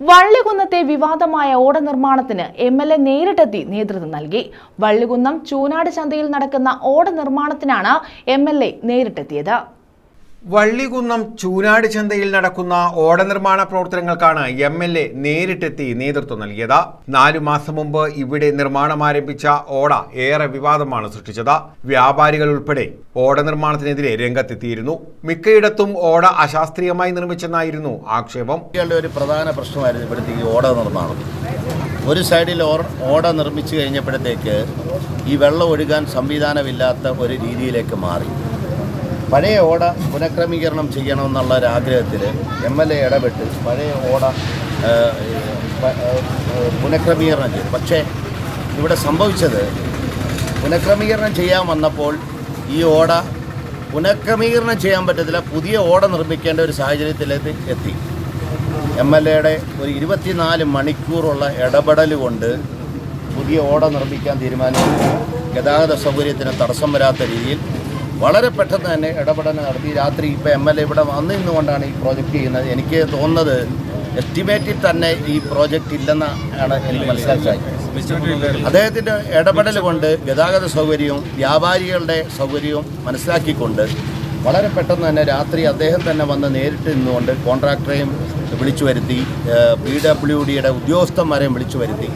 വള്ളികുന്നത്തെ വിവാദമായ ഓട നിർമ്മാണത്തിന് എം എൽ എ നേരിട്ടെത്തി നേതൃത്വം നൽകി. വള്ളികുന്നം ചൂനാട് ചന്തയിൽ നടക്കുന്ന ഓട നിർമ്മാണത്തിനാണ് എം എൽ എ നേരിട്ടെത്തിയത്. വള്ളികുന്നം ചൂനാട് ചന്തയിൽ നടക്കുന്ന ഓട നിർമ്മാണ പ്രവർത്തനങ്ങൾക്കാണ് എം എൽ എ നേരിട്ടെത്തി നേതൃത്വം നൽകിയത്. നാലു മാസം മുമ്പ് ഇവിടെ നിർമ്മാണം ആരംഭിച്ച ഓട ഏറെ വിവാദമാണ് സൃഷ്ടിച്ചത്. വ്യാപാരികൾ ഉൾപ്പെടെ ഓട നിർമ്മാണത്തിനെതിരെ രംഗത്തെത്തിയിരുന്നു. മിക്കയിടത്തും ഓട അശാസ്ത്രീയമായി നിർമ്മിച്ചെന്നായിരുന്നു ആക്ഷേപം. ഒരു പ്രധാന പ്രശ്നമായിരുന്നു ഇവിടുത്തെ ഓട നിർമ്മാണം. ഒരു സൈഡിൽ ഓട നിർമ്മിച്ചു കഴിഞ്ഞപ്പോഴത്തേക്ക് ഈ വെള്ളം ഒഴുകാൻ സംവിധാനമില്ലാത്ത ഒരു രീതിയിലേക്ക് മാറി. പഴയ ഓട പുനഃക്രമീകരണം ചെയ്യണമെന്നുള്ള ഒരു ആഗ്രഹത്തിൽ എം എൽ എ ഇടപെട്ട് പഴയ ഓട പുനഃക്രമീകരണം ചെയ്തു. പക്ഷേ ഇവിടെ സംഭവിച്ചത് പുനഃക്രമീകരണം ചെയ്യാൻ വന്നപ്പോൾ ഈ ഓട പുനഃക്രമീകരണം ചെയ്യാൻ പറ്റത്തില്ല പുതിയ ഓട നിർമ്മിക്കേണ്ട ഒരു സാഹചര്യത്തിലേക്ക് എത്തി. എം എൽ എയുടെ ഒരു ഇരുപത്തിനാല് മണിക്കൂറുള്ള ഇടപെടൽ കൊണ്ട് പുതിയ ഓട നിർമ്മിക്കാൻ തീരുമാനിച്ചു. ഗതാഗത സൗകര്യത്തിന് തടസ്സം വരാത്ത രീതിയിൽ വളരെ പെട്ടെന്ന് തന്നെ ഇടപെടൽ നടത്തി. രാത്രി ഇപ്പോൾ എം എൽ എ ഇവിടെ വന്നു നിന്നുകൊണ്ടാണ് ഈ പ്രോജക്റ്റ് ചെയ്യുന്നത്. എനിക്ക് തോന്നുന്നത് എസ്റ്റിമേറ്റിൽ തന്നെ ഈ പ്രോജക്റ്റ് ഇല്ലെന്നാണ് എനിക്ക് മനസ്സിലാക്കിയത്. അദ്ദേഹത്തിന്റെ ഇടപെടൽ കൊണ്ട് ഗതാഗത സൗകര്യവും വ്യാപാരികളുടെ സൗകര്യവും മനസ്സിലാക്കിക്കൊണ്ട് വളരെ പെട്ടെന്ന് തന്നെ രാത്രി അദ്ദേഹം തന്നെ വന്ന് നേരിട്ട് നിന്നുകൊണ്ട് കോൺട്രാക്ടറെയും വിളിച്ചു വരുത്തി പി ഡബ്ല്യു ഡിയുടെ ഉദ്യോഗസ്ഥന്മാരെയും വിളിച്ചു വരുത്തി.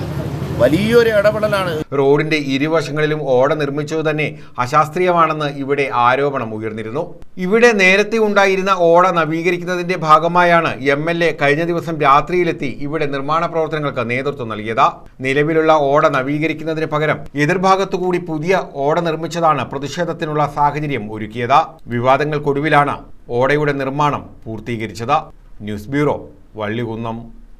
വലിയൊരു ഇടപെടലാണ്. റോഡിന്റെ ഇരുവശങ്ങളിലും ഓട നിർമ്മിച്ചത് തന്നെ അശാസ്ത്രീയമാണെന്ന് ഇവിടെ ആരോപണം ഉയർന്നിരുന്നു. ഇവിടെ നേരത്തെ ഉണ്ടായിരുന്ന ഓട നവീകരിക്കുന്നതിന്റെ ഭാഗമായാണ് എം എൽ എ കഴിഞ്ഞ ദിവസം രാത്രിയിലെത്തി ഇവിടെ നിർമ്മാണ പ്രവർത്തനങ്ങൾക്ക് നേതൃത്വം നൽകിയത്. നിലവിലുള്ള ഓട നവീകരിക്കുന്നതിന് പകരം എതിർഭാഗത്തുകൂടി പുതിയ ഓട നിർമ്മിച്ചതാണ് പ്രതിഷേധത്തിനുള്ള സാഹചര്യം ഒരുക്കിയത്. വിവാദങ്ങൾക്കൊടുവിലാണ് ഓടയുടെ നിർമ്മാണം പൂർത്തീകരിച്ചത്. News bureau Vallikunnam.